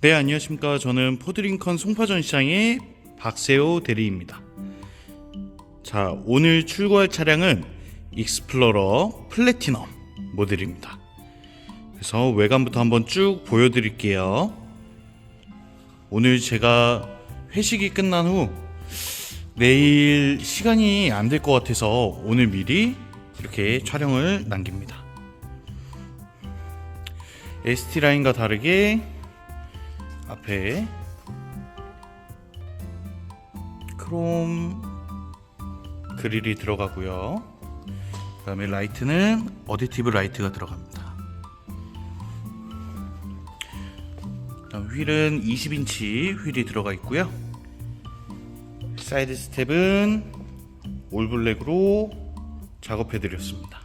네, 안녕하십니까. 저는 포드링컨 송파전 시장의 박세호 대리입니다. 자, 오늘 출고할 차량은 익스플로러 플래티넘 모델입니다. 그래서 외관부터 한번 쭉 보여드릴게요. 오늘 제가 회식이 끝난 후 내일 시간이 안 될 것 같아서 오늘 미리 이렇게 촬영을 남깁니다. ST 라인과 다르게 앞에 크롬 그릴이 들어가고요. 그 다음에 라이트는 어디티브 라이트가 들어갑니다. 그다음 휠은 20인치 휠이 들어가 있고요. 사이드 스텝은 올블랙으로 작업해 드렸습니다.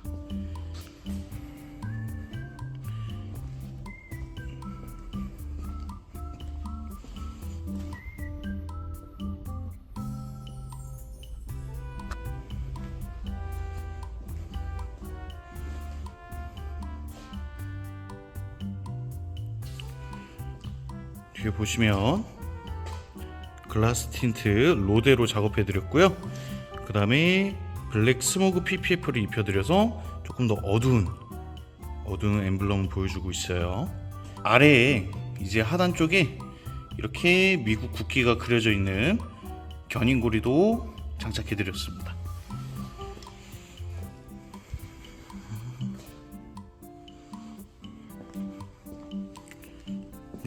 뒤에 보시면 글라스 틴트 로데로 작업해 드렸고요. 그 다음에 블랙 스모그 PPF를 입혀드려서 조금 더 어두운 어두운 엠블럼을 보여주고 있어요. 아래에 이제 하단 쪽에 이렇게 미국 국기가 그려져 있는 견인고리도 장착해 드렸습니다.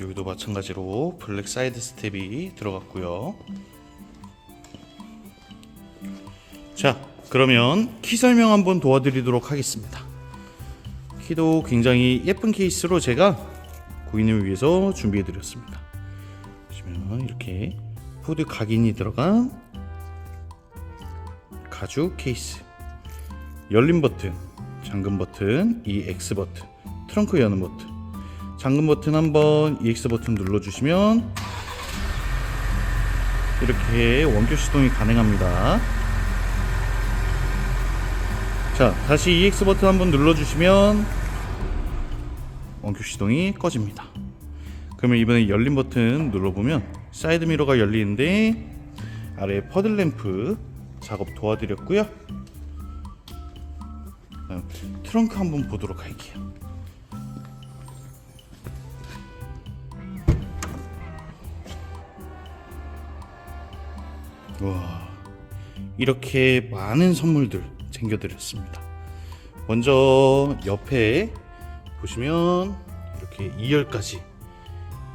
여기도 마찬가지로 블랙 사이드 스텝이 들어갔고요. 자, 그러면 키 설명 한번 도와드리도록 하겠습니다. 키도 굉장히 예쁜 케이스로 제가 고객님을 위해서 준비해 드렸습니다. 보시면 이렇게 후드 각인이 들어간 가죽 케이스, 열림 버튼, 잠금 버튼, 이 X 버튼, 트렁크 여는 버튼, 잠금 버튼 한번 EX 버튼 눌러주시면 이렇게 원격 시동이 가능합니다. 자, 다시 EX 버튼 한번 눌러주시면 원격 시동이 꺼집니다. 그러면 이번에 열린 버튼 눌러보면 사이드 미러가 열리는데 아래 퍼들 램프 작업 도와드렸고요. 트렁크 한번 보도록 할게요. 와 이렇게 많은 선물들 챙겨드렸습니다. 먼저 옆에 보시면 이렇게 2열까지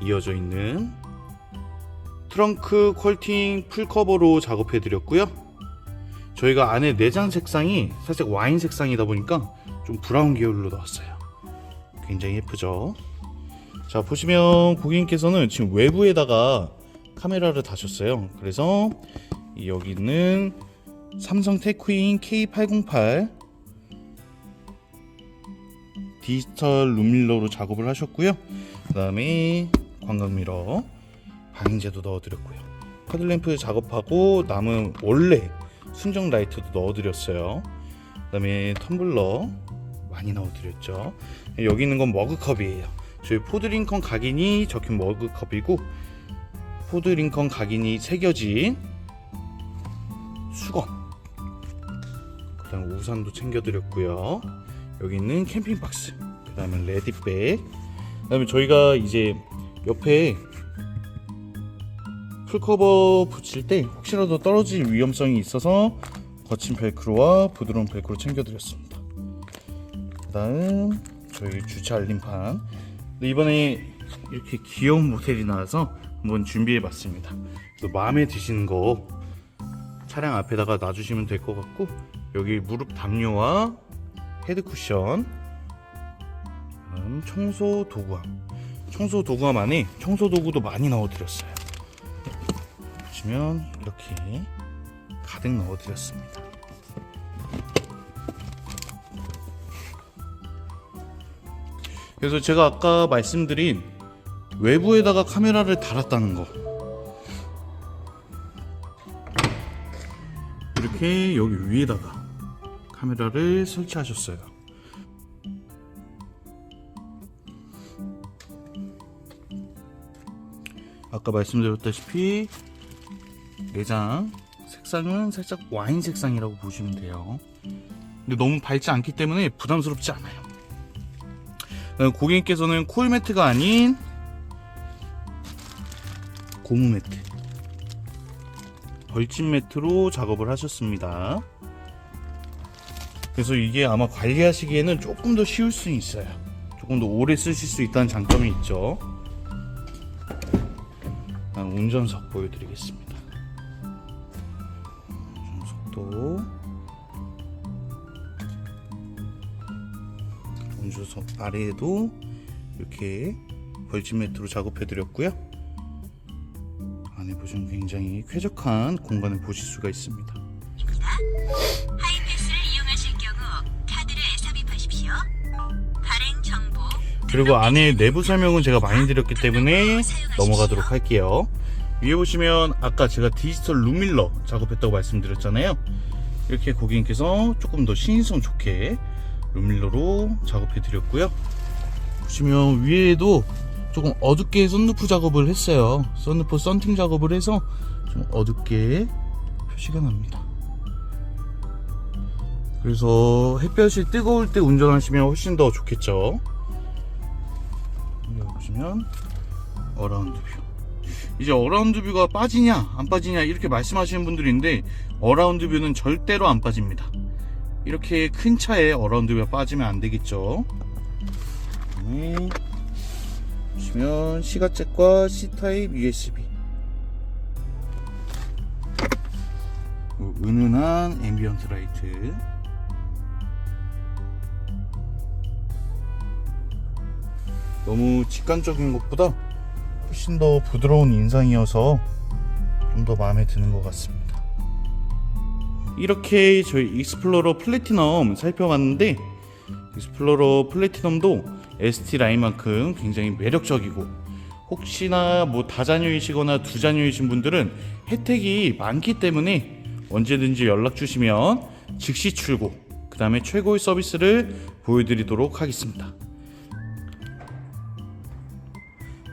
이어져 있는 트렁크 퀄팅 풀커버로 작업해 드렸고요. 저희가 안에 내장 색상이 살짝 와인 색상이다 보니까 좀 브라운 계열로 나왔어요. 굉장히 예쁘죠? 자 보시면 고객님께서는 지금 외부에다가 카메라를 다셨어요. 그래서 이 여기 있는 삼성 테크인 K808 디지털 룸밀러로 작업을 하셨고요. 그 다음에 광각미러 방향제도 넣어드렸고요. 헤드램프 작업하고 남은 원래 순정 라이트도 넣어드렸어요. 그 다음에 텀블러 많이 넣어드렸죠. 여기 있는 건 머그컵이에요. 저희 포드링컨 각인이 적힌 머그컵이고 포드링컨 각인이 새겨진 수건. 그 다음 우산도 챙겨드렸고요. 여기 있는 캠핑박스 그 다음에 레디백. 그 다음에 저희가 이제 옆에 풀커버 붙일 때 혹시라도 떨어질 위험성이 있어서 거친 벨크로와 부드러운 벨크로 챙겨드렸습니다. 그 다음 저희 주차 알림판. 이번에 이렇게 귀여운 모델이 나와서 한번 준비해봤습니다. 그래서 마음에 드시는 거 차량 앞에다가 놔주시면 될 것 같고 여기 무릎 담요와 헤드 쿠션 다음 청소 도구함. 청소 도구함 안에 청소 도구도 많이 넣어드렸어요. 보시면 이렇게 가득 넣어드렸습니다. 그래서 제가 아까 말씀드린 외부에다가 카메라를 달았다는 거 이렇게 여기 위에다가 카메라를 설치하셨어요. 아까 말씀드렸다시피 내장 색상은 살짝 와인 색상이라고 보시면 돼요. 근데 너무 밝지 않기 때문에 부담스럽지 않아요. 고객님께서는 코일 매트가 아닌 고무 매트, 벌집 매트로 작업을 하셨습니다. 그래서 이게 아마 관리하시기에는 조금 더 쉬울 수 있어요. 조금 더 오래 쓰실 수 있다는 장점이 있죠. 다음 운전석 보여드리겠습니다. 운전석도 운전석 아래에도 이렇게 벌집 매트로 작업해드렸고요. 보시면 굉장히 쾌적한 공간을 보실 수가 있습니다. 하이패스를 이용하실 경우 카드를 삽입하십시오. 발행 정보 그리고 안에 내부 설명은 제가 많이 드렸기 때문에 넘어가도록 할게요. 위에 보시면 아까 제가 디지털 룸밀러 작업했다고 말씀드렸잖아요. 이렇게 고객님께서 조금 더 신성 좋게 룸밀러로 작업해 드렸고요. 보시면 위에도 조금 어둡게 썬루프 작업을 했어요. 썬루프 썬팅 작업을 해서 좀 어둡게 표시가 납니다. 그래서 햇볕이 뜨거울 때 운전하시면 훨씬 더 좋겠죠. 여기 보시면 어라운드 뷰. 이제 어라운드 뷰가 빠지냐 안 빠지냐 이렇게 말씀하시는 분들이 있는데 어라운드 뷰는 절대로 안 빠집니다. 이렇게 큰 차에 어라운드 뷰가 빠지면 안 되겠죠. 그다음에 보시면 시가잭과 C타입 USB. 그리고 은은한 앰비언트 라이트. 너무 직관적인 것보다 훨씬 더 부드러운 인상이어서 좀 더 마음에 드는 것 같습니다. 이렇게 저희 익스플로러 플래티넘 살펴봤는데 익스플로러 플래티넘도 ST 라인만큼 굉장히 매력적이고 혹시나 뭐 다자녀이시거나 두자녀이신 분들은 혜택이 많기 때문에 언제든지 연락 주시면 즉시 출고 그 다음에 최고의 서비스를 보여드리도록 하겠습니다.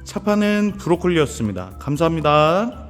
차파는 브로콜리였습니다. 감사합니다.